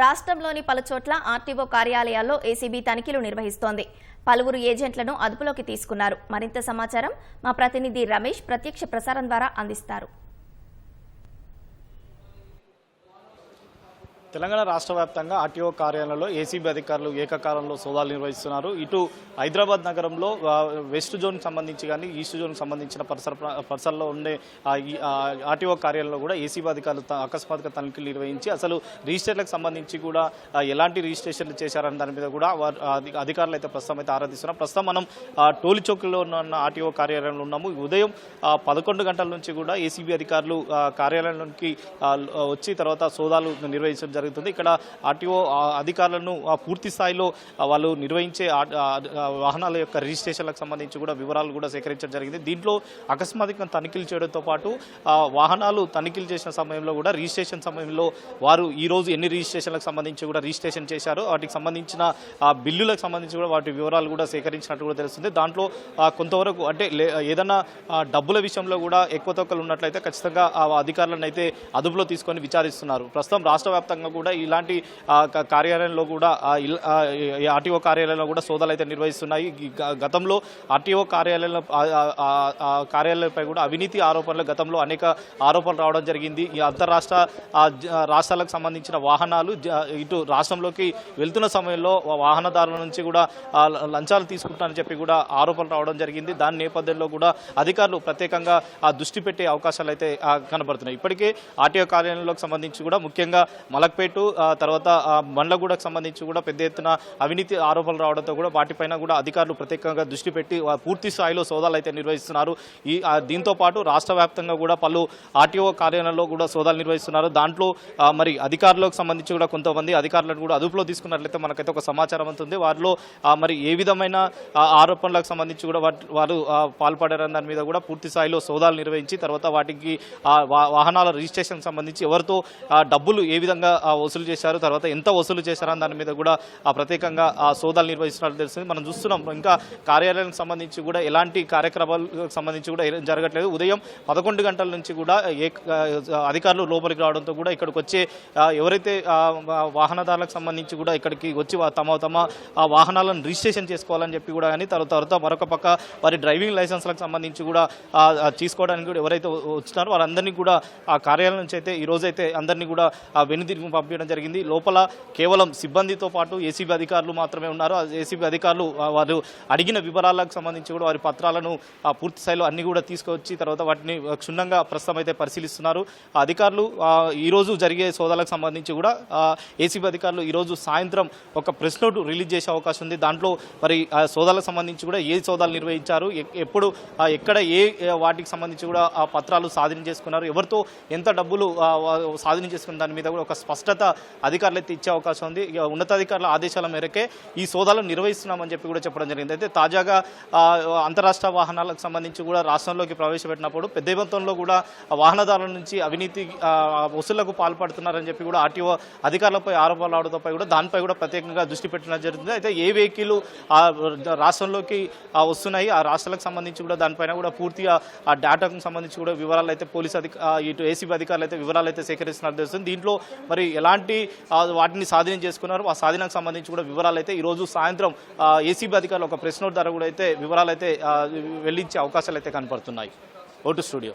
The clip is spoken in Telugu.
రాష్ట్రంలోని పలుచోట్ల ఆర్టీఓ కార్యాలయాల్లో ఏసీబీ తనిఖీలు నిర్వహిస్తోంది. పలువురు ఏజెంట్లను అదుపులోకి తీసుకున్నారు. మరింత సమాచారం మా ప్రతినిధి రమేష్ ప్రత్యక్ష ప్రసారం ద్వారా అందిస్తారు. తెలంగాణ రాష్ట్ర వ్యాప్తంగా ఆర్టీఓ కార్యాలయంలో ఏసీబీ అధికారులు ఏకకాలంలో సోదాలు నిర్వహిస్తున్నారు. ఇటు హైదరాబాద్ నగరంలో వెస్ట్ జోన్ సంబంధించి కానీ ఈస్ట్ జోన్ సంబంధించిన పరిసర పరిసరాల్లో ఉండే ఈ, ఆర్టీఓ కార్యాలయంలో కూడా ఏసీబీ అధికారులు త- అకస్మాత్తుగా తనిఖీలు నిర్వహించి అసలు రిజిస్టర్లకు సంబంధించి కూడా ఎలాంటి రిజిస్ట్రేషన్లు చేశారని దాని మీద కూడా అధికారులు అయితే ప్రస్తుతం అయితే ఆరాధిస్తున్నారు. ప్రస్తుతం మనం టోలి టోలీ చౌక్లో ఉన్న ఆర్టీఓ కార్యాలయంలో ఉన్నాము. ఉదయం పదకొండు గంటల నుంచి కూడా ఏసీబీ అధికారులు కార్యాలయంలోకి వచ్చి తర్వాత సోదాలు నిర్వహించడం జరుగుతుంది. ఇక్కడ ఆర్టీఓ అధికారులను ఆ, పూర్తి స్థాయిలో వాళ్ళు నిర్వహించే వాహనాల యొక్క రిజిస్ట్రేషన్లకు సంబంధించి కూడా వివరాలు కూడా సేకరించడం జరిగింది. దీంట్లో అకస్మాత్తుగా తనిఖీలు చేయడంతో పాటు వాహనాలు తనిఖీలు చేసిన సమయంలో కూడా రిజిస్ట్రేషన్ సమయంలో వారు ఈ రోజు ఎన్ని రిజిస్ట్రేషన్లకు సంబంధించి కూడా రిజిస్ట్రేషన్ చేశారు వాటికి సంబంధించిన బిల్లులకు సంబంధించి కూడా వాటి వివరాలు కూడా సేకరించినట్టు కూడా తెలుస్తుంది. దాంట్లో కొంతవరకు అంటే లే- ఏదైనా డబ్బుల విషయంలో కూడా ఎక్కువ తొక్కలు ఉన్నట్లయితే ఖచ్చితంగా ఆ అధికారులను అయితే అదుపులో తీసుకొని విచారిస్తున్నారు. ప్రస్తుతం రాష్ట్ర వ్యాప్తంగా కూడా ఇలాంటి కార్యాలయంలో కూడా ఆర్టీఓ కార్యాలయంలో కూడా సోదాలు అయితే నిర్వహిస్తున్నాయి గతంలో ఆర్టీఓ కార్యాలయంలో కార్యాలయంపై కూడా అవినీతి ఆరోపణలు గతంలో అనేక ఆరోపణలు రావడం జరిగింది. ఈ అంతరాష్ట్ర రాష్ట్రాలకు సంబంధించిన వాహనాలు జ- ఇటు రాష్ట్రంలోకి వెళ్తున్న సమయంలో వాహనదారుల నుంచి కూడా లంచాలు తీసుకుంటారని చెప్పి కూడా ఆరోపణలు రావడం జరిగింది. దాని నేపథ్యంలో కూడా అధికారులు ప్రత్యేకంగా ఆ దృష్టి పెట్టే అవకాశాలు అయితే కనబడుతున్నాయి. ఇప్పటికే ఆర్టీఓ కార్యాలయంలోకి సంబంధించి కూడా ముఖ్యంగా మలక్పేట ఆ, తర్వాత ఆ, సంబంధించి కూడా పెద్ద ఎత్తున అవినీతి ఆరోపణలు రావడంతో కూడా వాటిపైన కూడా అధికారులు ప్రత్యేకంగా దృష్టి పెట్టి పూర్తి స్థాయిలో సోదాలు అయితే నిర్వహిస్తున్నారు. ఈ దీంతో పాటు రాష్ట్ర వ్యాప్తంగా కూడా పలు ఆర్టీఓ కార్యాలయంలో కూడా సోదాలు నిర్వహిస్తున్నారు. దాంట్లో మరి అధికారులకు సంబంధించి కూడా కొంతమంది అధికారులను కూడా అదుపులో తీసుకున్నట్లయితే మనకైతే ఒక సమాచారం ఉంటుంది వారిలో మరి ఏ విధమైన ఆరోపణలకు సంబంధించి కూడా వాటి- వారు పాల్పడారని దాని మీద కూడా పూర్తి స్థాయిలో సోదాలు నిర్వహించి తర్వాత వాటికి ఆ వా- వాహనాల రిజిస్ట్రేషన్ సంబంధించి ఎవరితో డబ్బులు ఏ విధంగా వసూలు చేశారు తర్వాత ఎంత వసూలు చేశారని దాని మీద కూడా ఆ, ప్రత్యేకంగా ఆ సోదాలు నిర్వహిస్తున్నట్టు తెలిసింది మనం చూస్తున్నాం ఇంకా కార్యాలయానికి సంబంధించి కూడా ఎలాంటి కార్యక్రమాలకు సంబంధించి కూడా జరగట్లేదు. ఉదయం పదకొండు గంటల నుంచి కూడా ఏ అధికారులు లోపలికి రావడంతో కూడా ఇక్కడికి వచ్చే ఎవరైతే వాహనదారులకు సంబంధించి కూడా ఇక్కడికి వచ్చి తమ తమ ఆ, వాహనాలను రిజిస్ట్రేషన్ చేసుకోవాలని చెప్పి కూడా కానీ తర్వాత తర్వాత మరొక పక్క వారి డ్రైవింగ్ లైసెన్స్లకు సంబంధించి కూడా తీసుకోవడానికి కూడా ఎవరైతే వచ్చినారో వారందరినీ కూడా ఆ కార్యాలయం నుంచి అయితే ఈ రోజైతే అందరినీ కూడా వెనుదిరి పంపించడం జరిగింది. లోపల కేవలం సిబ్బందితో పాటు ఏసీబీ అధికారులు మాత్రమే ఉన్నారు. ఆ ఏసీబీ అధికారులు వారు అడిగిన వివరాలకు సంబంధించి కూడా వారి పత్రాలను పూర్తి స్థాయిలో అన్ని కూడా తీసుకొచ్చి తర్వాత వాటిని క్షుణ్ణంగా ప్రస్తుతం అయితే పరిశీలిస్తున్నారు. అధికారులు ఈరోజు జరిగే సోదాలకు సంబంధించి కూడా ఏసీబీ అధికారులు ఈరోజు సాయంత్రం ఒక ప్రెస్ నోట్ రిలీజ్ చేసే అవకాశం ఉంది. దాంట్లో మరి ఆ సోదాలకు సంబంధించి కూడా ఏ సోదాలు నిర్వహించారు ఎప్పుడు ఎక్కడ ఏ వాటికి సంబంధించి కూడా ఆ పత్రాలు స్వాధీనం చేసుకున్నారు ఎవరితో ఎంత డబ్బులు సాధన స్వాధీనం చేసుకున్న దాని మీద కూడా ఒక స్పష్టత అధికారులు అయితే ఇచ్చే అవకాశం ఉంది. ఉన్నతాధికారుల ఆదేశాల మేరకే ఈ సోదాలు నిర్వహిస్తున్నామని చెప్పి కూడా చెప్పడం జరిగింది. అయితే తాజాగా అంతరాష్ట్ర వాహనాలకు సంబంధించి కూడా రాష్ట్రంలోకి ప్రవేశపెట్టినప్పుడు పెద్ద మొత్తంలో కూడా వాహనదారుల నుంచి అవినీతి వసూళ్ళకు పాల్పడుతున్నారని చెప్పి కూడా ఆర్టీఓ అధికారులపై ఆరోపణలు రావడంపై కూడా దానిపై కూడా ప్రత్యేకంగా దృష్టి పెట్టడం జరుగుతుంది అయితే ఏ వెహికల్ రాష్ట్రంలోకి వస్తున్నాయి ఆ రాష్ట్రాలకు సంబంధించి కూడా దానిపైన కూడా పూర్తిగా ఆ డేటాకు సంబంధించి కూడా వివరాలు అయితే పోలీస్ అధిక ఇటు ఏసీబీ అధికారులు అయితే వివరాలు అయితే సేకరిస్తున్నారు. తెలుస్తుంది దీంట్లో మరి ఎలాంటి వాటిని స్వాధీనం చేసుకున్నారు ఆ సాధనకు సంబంధించి కూడా వివరాలు అయితే ఈరోజు సాయంత్రం ఏసీబీ అధికారులు ఒక ప్రెస్ నోట్ ద్వారా కూడా అయితే వివరాలు అయితే వెల్లించే అవకాశాలు అయితే కనపడుతున్నాయి. Vote studio.